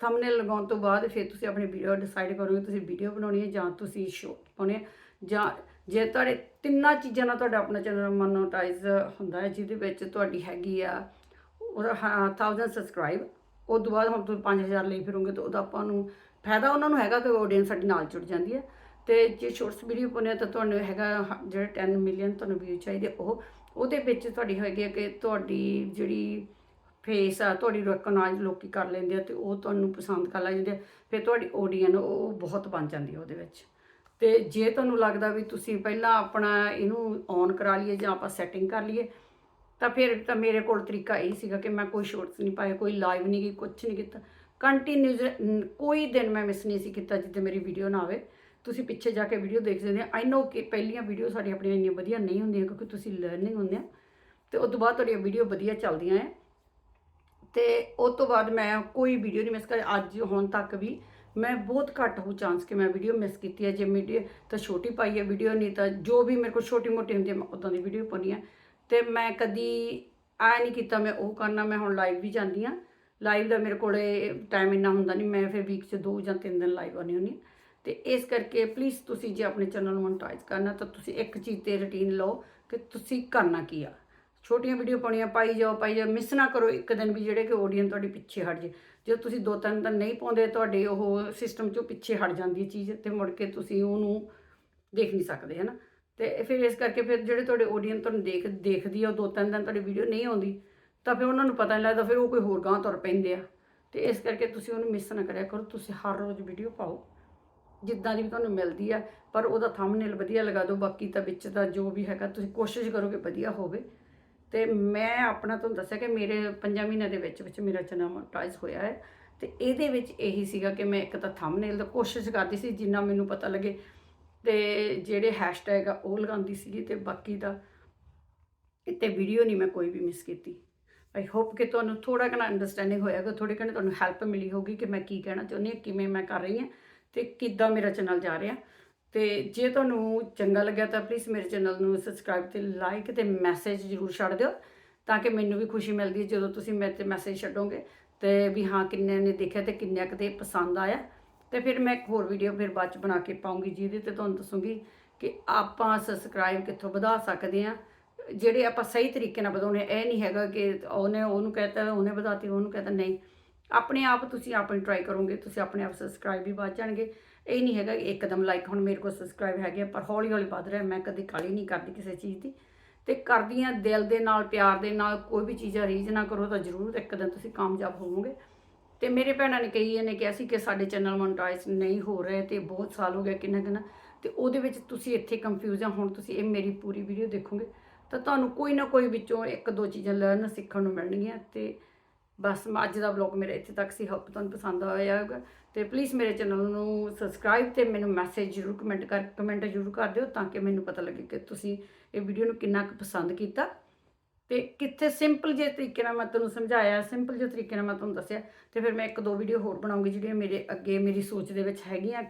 ਥੰਬਨੇਲ ਲਗਾਉਣ ਤੋਂ ਬਾਅਦ ਫਿਰ ਤੁਸੀਂ ਆਪਣੀ ਵੀਡੀਓ ਡਿਸਾਈਡ ਕਰੋਗੇ, ਤੁਸੀਂ ਵੀਡੀਓ ਬਣਾਉਣੀ ਹੈ ਜਾਂ ਤੁਸੀਂ ਸ਼ੋਰਟ ਪਾਉਣੇ ਜਾਂ ਜੇ ਤੁਹਾਡੇ ਤਿੰਨਾਂ ਚੀਜ਼ਾਂ ਨਾਲ ਤੁਹਾਡਾ ਆਪਣਾ ਚੈਨਲ ਮੋਨੋਟਾਈਜ਼ ਹੁੰਦਾ ਹੈ, ਜਿਹਦੇ ਵਿੱਚ ਤੁਹਾਡੀ ਹੈਗੀ ਆ ਉਹਦਾ 1000 ਸਬਸਕ੍ਰਾਈਬ ਉਹ ਤੋਂ ਬਾਅਦ ਹੁਣ ਤੁਸੀਂ 5000 ਲਈ ਫਿਰੋਗੇ ਤਾਂ ਉਹਦਾ ਆਪਾਂ ਨੂੰ ਫਾਇਦਾ ਉਹਨਾਂ ਨੂੰ ਹੈਗਾ ਕਿ ਆਡੀਅנס ਸਾਡੇ ਨਾਲ ਜੁੜ ਜਾਂਦੀ ਹੈ। ਤੇ ਜੇ ਸ਼ੋਰਟਸ ਵੀਡੀਓ ਪਾਉਂਦੇ ਤਾਂ ਤੁਹਾਨੂੰ ਹੈਗਾ ਜਿਹੜੇ 10 ਮਿਲੀਅਨ ਤੁਹਾਨੂੰ ਵੀਊ ਚਾਹੀਦੇ ਉਹ, ਉਹਦੇ ਵਿੱਚ ਤੁਹਾਡੀ ਹੈਗੀ ਹੈ ਕਿ ਤੁਹਾਡੀ ਜਿਹੜੀ ਫੇਸ ਆ, ਤੁਹਾਡੀ ਰਿਕਗਨਾਈਜ਼ ਲੋਕੀ ਕਰ ਲੈਂਦੇ ਆ ਤੇ ਉਹ ਤੁਹਾਨੂੰ ਪਸੰਦ ਕਰ ਲੈਂਦੇ ਫਿਰ ਤੁਹਾਡੀ ਆਡੀਅנס ਉਹ ਬਹੁਤ ਬਣ ਜਾਂਦੀ ਉਹਦੇ ਵਿੱਚ। ਤੇ ਜੇ ਤੁਹਾਨੂੰ ਲੱਗਦਾ ਵੀ ਤੁਸੀਂ ਪਹਿਲਾਂ ਆਪਣਾ ਇਹਨੂੰ ਔਨ ਕਰਾ ਲਈਏ ਜਾਂ ਆਪਾਂ ਸੈਟਿੰਗ ਕਰ ਲਈਏ, ਤਾਂ ਫਿਰ ਤਾਂ ਮੇਰੇ ਕੋਲ ਤਰੀਕਾ ਇਹ ਸੀਗਾ ਕਿ ਮੈਂ ਕੋਈ ਸ਼ਾਰਟਸ ਨਹੀਂ ਪਾਏ, ਕੋਈ ਲਾਈਵ ਨਹੀਂ ਕੀ ਕੁਝ ਨਹੀਂ ਕੀਤਾ। ਕੰਟੀਨਿਊਸ ਕੋਈ ਦਿਨ ਮੈਂ ਮਿਸ ਨਹੀਂ ਸੀ ਕੀਤਾ ਜਿੱਦੇ ਮੇਰੀ ਵੀਡੀਓ ਨਾ ਆਵੇ। ਤੁਸੀਂ ਪਿੱਛੇ ਜਾ ਕੇ ਵੀਡੀਓ ਦੇਖ ਸਕਦੇ ਆ। ਆਈ ਨੋ ਕਿ ਪਹਿਲੀਆਂ ਵੀਡੀਓ ਸਾਡੀਆਂ ਆਪਣੀਆਂ ਇੰਨੀਆਂ ਵਧੀਆ ਨਹੀਂ ਹੁੰਦੀਆਂ ਕਿਉਂਕਿ ਤੁਸੀਂ ਲਰਨਿੰਗ ਹੁੰਦੇ ਆ। ਤੇ ਉਸ ਤੋਂ ਬਾਅਦ ਤੁਹਾਡੀਆਂ ਵੀਡੀਓ ਵਧੀਆ ਚੱਲਦੀਆਂ ਆ। ਤੇ ਉਸ ਤੋਂ ਬਾਅਦ ਮੈਂ ਕੋਈ ਵੀਡੀਓ ਨਹੀਂ ਮਿਸ ਕਰ ਅੱਜ, ਹੁਣ ਤੱਕ ਵੀ ਮੈਂ ਬਹੁਤ ਘੱਟ ਹੋ ਚਾਂਸ ਕਿ ਮੈਂ ਵੀਡੀਓ ਮਿਸ ਕੀਤੀ ਹੈ। ਜੇ ਵੀਡੀਓ ਤਾਂ ਛੋਟੀ ਪਾਈ ਹੈ ਵੀਡੀਓ ਨਹੀਂ ਤਾਂ ਜੋ ਵੀ ਮੇਰੇ ਕੋਲ ਛੋਟੀ ਮੋਟੀ ਹੁੰਦੀ ਹੈ, ਮੈਂ ਉਦਾਂ ਦੀ ਵੀਡੀਓ ਪਾਉਂਦੀ ਹਾਂ। ਤੇ ਮੈਂ ਕਦੀ ਆ ਨਹੀਂ ਕੀਤਾ, ਮੈਂ ਉਹ ਕਰਨਾ, ਮੈਂ ਹੁਣ ਲਾਈਵ ਵੀ ਜਾਂਦੀ ਹਾਂ। ਲਾਈਵ ਦਾ ਮੇਰੇ ਕੋਲੇ ਟਾਈਮ ਇੰਨਾ ਹੁੰਦਾ ਨਹੀਂ, ਮੈਂ ਫਿਰ ਵੀਕ 'ਚ ਦੋ ਜਾਂ ਤਿੰਨ ਦਿਨ ਲਾਈਵ ਆਉਂਦੀ ਹੁੰਦੀ ਹਾਂ। ਤੇ ਇਸ ਕਰਕੇ ਪਲੀਜ਼ ਤੁਸੀਂ ਜੇ ਆਪਣੇ ਚੈਨਲ ਨੂੰ ਮੋਨਟਾਈਜ਼ ਕਰਨਾ, ਤਾਂ ਤੁਸੀਂ ਇੱਕ ਚੀਜ਼ ਤੇ ਰੁਟੀਨ ਲਓ ਕਿ ਤੁਸੀਂ ਕਰਨਾ ਕੀ ਆ। ਛੋਟੀਆਂ ਵੀਡੀਓ ਪਾਉਣੀਆਂ, ਪਾਈ ਜਾਓ ਪਾਈ ਜਾਓ ਮਿਸ ਨਾ ਕਰੋ ਇੱਕ ਦਿਨ ਵੀ ਜਿਹੜੇ ਕਿ ਆਡੀਅנס ਤੁਹਾਡੀ ਪਿੱਛੇ ਹਟ ਜੇ। ਜੇ ਤੁਸੀਂ ਦੋ ਤਿੰਨ ਦਿਨ ਨਹੀਂ ਪਾਉਂਦੇ, ਤੁਹਾਡੇ ਉਹ ਸਿਸਟਮ ਚੋਂ ਪਿੱਛੇ ਹਟ ਜਾਂਦੀ ਚੀਜ਼ ਤੇ ਮੁੜ ਕੇ ਤੁਸੀਂ ਉਹਨੂੰ ਦੇਖ ਨਹੀਂ ਸਕਦੇ, ਹਨਾ? ਤੇ ਫਿਰ ਇਸ ਕਰਕੇ ਫਿਰ ਜਿਹੜੇ ਤੁਹਾਡੇ ਆਡੀਅנס ਤੁਹਾਨੂੰ ਦੇਖ, ਦੇਖਦੀ ਆ, ਉਹ ਦੋ ਤਿੰਨ ਦਿਨ ਤੁਹਾਡੀ ਵੀਡੀਓ ਨਹੀਂ ਆਉਂਦੀ, ਤਾਂ ਫਿਰ ਉਹਨਾਂ ਨੂੰ ਪਤਾ ਨਹੀਂ ਲੱਗਦਾ, ਫਿਰ ਉਹ ਕੋਈ ਹੋਰ ਗਾਂ ਤੁਰ ਪੈਂਦੇ ਆ। ਤੇ ਇਸ ਕਰਕੇ ਤੁਸੀਂ ਉਹਨੂੰ ਮਿਸ ਨਾ ਕਰਿਆ ਕਰੋ, ਤੁਸੀਂ ਹਰ ਰੋਜ਼ ਵੀਡੀਓ ਪਾਓ। ਜਿੱਦਾਂ ਦੀ ਵੀ ਤੁਹਾਨੂੰ ਮਿਲਦੀ ਆ, ਪਰ ਉਹਦਾ ਥੰਬਨੇਲ ਵਧੀਆ ਲਗਾ ਦਿਓ, ਬਾਕੀ ਤਾਂ ਵਿੱਚ ਦਾ ਜੋ ਵੀ ਹੈਗਾ, ਤੁਸੀਂ ਕੋਸ਼ਿਸ਼ ਕਰੋ ਕਿ ਵਧੀਆ ਹੋਵੇ। ਤੇ ਮੈਂ ਆਪਣਾ ਤੁਹਾਨੂੰ ਦੱਸਿਆ ਕਿ ਮੇਰੇ 5 ਮਹੀਨਿਆਂ ਦੇ ਵਿੱਚ ਵਿੱਚ ਮੇਰਾ ਚੈਨਲ ਮੋਨਟਾਈਜ਼ ਹੋਇਆ ਹੈ। ਤੇ ਇਹਦੇ ਵਿੱਚ ਇਹੀ ਸੀਗਾ ਕਿ ਮੈਂ ਇੱਕ ਤਾਂ ਥੰਬਨੇਲ ਦਾ ਕੋਸ਼ਿਸ਼ ਕਰਦੀ ਸੀ, ਜਿੰਨਾ ਮੈਨੂੰ ਪਤਾ ਲੱਗੇ। ਤੇ ਜਿਹੜੇ ਹੈਸ਼ਟੈਗ ਆ, ਉਹ ਲਗਾਉਂਦੀ ਸੀਗੀ ਤੇ ਬਾਕੀ ਦਾ ਇੱਥੇ ਵੀਡੀਓ ਨਹੀਂ ਮੈਂ ਕੋਈ ਵੀ ਮਿਸ ਕੀਤੀ। ਆਈ ਹੋਪ ਕਿ ਤੁਹਾਨੂੰ ਥੋੜਾ ਘਣਾ ਅੰਡਰਸਟੈਂਡਿੰਗ ਹੋਏਗਾ ਥੋੜੀ ਘਣੀ ਤੁਹਾਨੂੰ ਹੈਲਪ ਮਿਲੀ ਹੋਗੀ ਕਿ ਮੈਂ ਕੀ ਕਹਿਣਾ ਚਾਹੁੰਦੀ ਹਾਂ, ਕਿਵੇਂ ਮੈਂ ਕਰ ਰਹੀ ਹਾਂ ਤੇ ਕਿੱਦਾਂ ਮੇਰਾ ਚੈਨਲ ਜਾ ਰਿਹਾ। ਤੇ ਜੇ ਤੁਹਾਨੂੰ ਚੰਗਾ ਲੱਗਿਆ ਤਾਂ ਪਲੀਜ਼ ਮੇਰੇ ਚੈਨਲ ਨੂੰ ਸਬਸਕ੍ਰਾਈਬ ਤੇ ਲਾਈਕ ਤੇ ਮੈਸੇਜ ਜ਼ਰੂਰ ਛੱਡ ਦਿਓ, ਤਾਂ ਕਿ ਮੈਨੂੰ ਵੀ ਖੁਸ਼ੀ ਮਿਲਦੀ ਹੈ ਜਦੋਂ ਤੁਸੀਂ ਮੇਰੇ ਤੇ ਮੈਸੇਜ ਛੱਡੋਗੇ। ਤੇ ਵੀ ਹਾਂ ਕਿੰਨੇ ਨੇ ਦੇਖਿਆ ਤੇ ਕਿੰਨਿਆਂ ਕੁ ਤੇ ਪਸੰਦ ਆਇਆ। ਤੇ ਫਿਰ ਮੈਂ ਇੱਕ ਹੋਰ ਵੀਡੀਓ ਫਿਰ ਬਾਅਦ ਚ ਬਣਾ ਕੇ ਪਾਉਂਗੀ, ਜਿਹਦੇ ਤੇ ਤੁਹਾਨੂੰ ਦੱਸੂਗੀ ਕਿ ਆਪਾਂ ਸਬਸਕ੍ਰਾਈਬ ਕਿੱਥੋਂ ਵਧਾ ਸਕਦੇ ਹਾਂ। ਜਿਹੜੇ ਆਪਾਂ ਸਹੀ ਤਰੀਕੇ ਨਾਲ ਵਧਾਉਣੇ ਇਹ ਨਹੀਂ ਹੈਗਾ ਕਿ ਉਹਨੇ ਉਹਨੂੰ ਕਹਿਤਾ, ਉਹਨੇ ਵਧਾਤੀ, ਉਹਨੂੰ ਕਹਿਤਾ, ਨਹੀਂ। ਆਪਣੇ ਆਪ ਤੁਸੀਂ ਆਪਣੀ ਟਰਾਈ ਕਰੋਗੇ, ਤੁਸੀਂ ਆਪਣੇ ਆਪ ਸਬਸਕ੍ਰਾਈਬ ਵੀ ਵੱਧ ਜਾਣਗੇ। ਇਹ ਨਹੀਂ ਹੈਗਾ ਕਿ ਇੱਕਦਮ ਲਾਈਕ ਹੁਣ ਮੇਰੇ ਕੋਲ ਸਬਸਕ੍ਰਾਈਬ ਹੈਗੇ ਆ, ਪਰ ਹੌਲੀ ਹੌਲੀ ਵੱਧ ਰਿਹਾ ਮੈਂ ਕਦੀ ਕਾਲੀ ਨਹੀਂ ਕਰਦੀ ਕਿਸੇ ਚੀਜ਼ ਦੀ। ਤੇ ਕਰਦੀਆਂ ਦਿਲ ਦੇ ਨਾਲ ਪਿਆਰ ਦੇ ਨਾਲ ਕੋਈ ਵੀ ਚੀਜ਼ਾਂ ਰੀਝ ਨਾ ਕਰੋ ਤਾਂ ਜ਼ਰੂਰ ਇੱਕ ਦਿਨ ਤੁਸੀਂ ਕਾਮਯਾਬ ਹੋਵੋਗੇ। ਤੇ ਮੇਰੇ ਭੈਣਾਂ ਨੇ ਕਹੀ ਨੇ ਕਿਹਾ ਸੀ ਕਿ ਸਾਡੇ ਚੈਨਲ ਮੋਨਟਾਈਜ਼ ਨਹੀਂ ਹੋ ਰਹੇ ਤੇ ਬਹੁਤ ਸਾਲ ਹੋ ਗਿਆ ਕਿੰਨਾ ਕਿੰਨਾ। ਤੇ ਉਹਦੇ ਵਿੱਚ ਤੁਸੀਂ ਇੱਥੇ ਕੰਫਿਊਜ਼ ਆ ਹੁਣ ਤੁਸੀਂ ਇਹ ਮੇਰੀ ਪੂਰੀ ਵੀਡੀਓ ਦੇਖੋਗੇ ਤਾਂ ਤੁਹਾਨੂੰ ਕੋਈ ਨਾ ਕੋਈ ਵਿੱਚੋਂ ਇੱਕ ਦੋ ਚੀਜ਼ਾਂ ਲਰਨ ਸਿੱਖਣ ਨੂੰ ਮਿਲਣਗੀਆਂ ਤੇ ਬਸ ਅੱਜ ਦਾ ਵਲੌਗ ਮੇਰੇ ਇੱਥੇ ਤੱਕ ਸੀ ਹੋਪ ਤੁਹਾਨੂੰ ਪਸੰਦ ਆਇਆ ਹੋਵੇਗਾ। ਤੇ ਪਲੀਜ਼ ਮੇਰੇ ਚੈਨਲ ਨੂੰ ਸਬਸਕ੍ਰਾਈਬ ਤੇ ਮੈਨੂੰ ਮੈਸੇਜ ਜ਼ਰੂਰ ਕਮੈਂਟ ਕਰ ਕਮੈਂਟ ਜ਼ਰੂਰ ਕਰ ਦਿਓ ਤਾਂ ਕਿ ਮੈਨੂੰ ਪਤਾ ਲੱਗੇ ਕਿ ਤੁਸੀਂ ਇਹ ਵੀਡੀਓ ਨੂੰ ਕਿੰਨਾ ਕੁ ਪਸੰਦ ਕੀਤਾ। ਤੇ ਕਿੱਥੇ ਸਿੰਪਲ ਜੇ ਤਰੀਕੇ ਨਾਲ ਮੈਂ ਤੁਹਾਨੂੰ ਸਮਝਾਇਆ ਸਿੰਪਲ ਜੇ ਤਰੀਕੇ ਨਾਲ ਮੈਂ ਤੁਹਾਨੂੰ ਦੱਸਿਆ। ਤੇ ਫਿਰ ਮੈਂ ਇੱਕ ਦੋ ਵੀਡੀਓ ਹੋਰ ਬਣਾਉਂਗੀ ਜਿਹੜੀਆਂ ਮੇਰੇ ਅੱਗੇ ਮੇਰੀ ਸੋਚ ਦੇ ਵਿੱਚ ਹੈਗੀਆਂ।